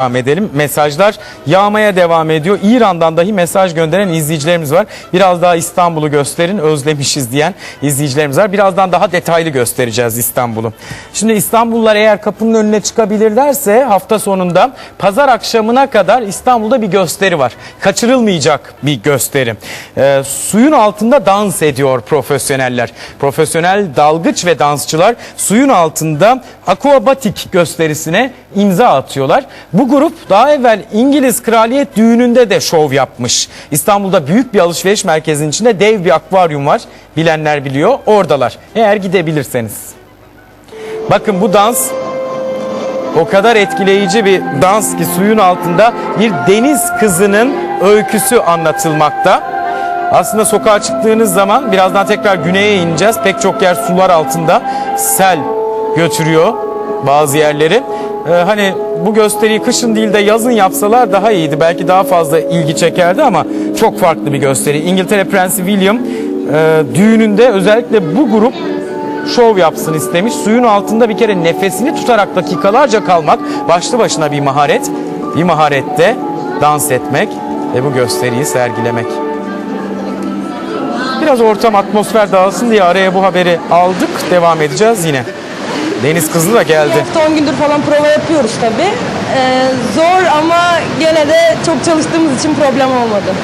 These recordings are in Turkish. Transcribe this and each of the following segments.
devam edelim. Mesajlar yağmaya devam ediyor. İran'dan dahi mesaj gönderen izleyicilerimiz var. Biraz daha İstanbul'u gösterin özlemişiz diyen izleyicilerimiz var. Birazdan daha detaylı göstereceğiz İstanbul'u. Şimdi İstanbullular eğer kapının önüne çıkabilirlerse hafta sonunda pazar akşamına kadar İstanbul'da bir gösteri var. Kaçırılmayacak bir gösteri. Ee, suyun altında dans ediyor profesyoneller. Profesyonel dalgıç ve dansçılar suyun altında aquabatik gösterisine imza atıyorlar. Bu grup daha evvel İngiliz kraliyet düğününde de şov yapmış. İstanbul'da büyük bir alışveriş merkezinin içinde dev bir akvaryum var. Bilenler biliyor. Oradalar. Eğer gidebilirseniz. Bakın bu dans o kadar etkileyici bir dans ki suyun altında bir deniz kızının öyküsü anlatılmakta. Aslında sokağa çıktığınız zaman birazdan tekrar güneye ineceğiz. Pek çok yer sular altında. Sel götürüyor bazı yerleri. Ee, hani bu gösteriyi kışın değil de yazın yapsalar daha iyiydi. Belki daha fazla ilgi çekerdi ama çok farklı bir gösteri. İngiltere Prensi William e, düğününde özellikle bu grup şov yapsın istemiş. Suyun altında bir kere nefesini tutarak dakikalarca kalmak başlı başına bir maharet. Bir maharette dans etmek ve bu gösteriyi sergilemek. Biraz ortam atmosfer dağılsın diye araya bu haberi aldık. Devam edeceğiz yine. Deniz kızı da geldi. hafta 10 gündür falan prova yapıyoruz tabii. Ee, zor ama gene de çok çalıştığımız için problem olmadı.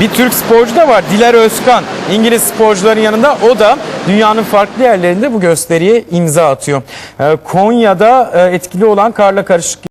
Bir Türk sporcu da var Diler Özkan. İngiliz sporcuların yanında o da dünyanın farklı yerlerinde bu gösteriye imza atıyor. Ee, Konya'da e, etkili olan karla karışık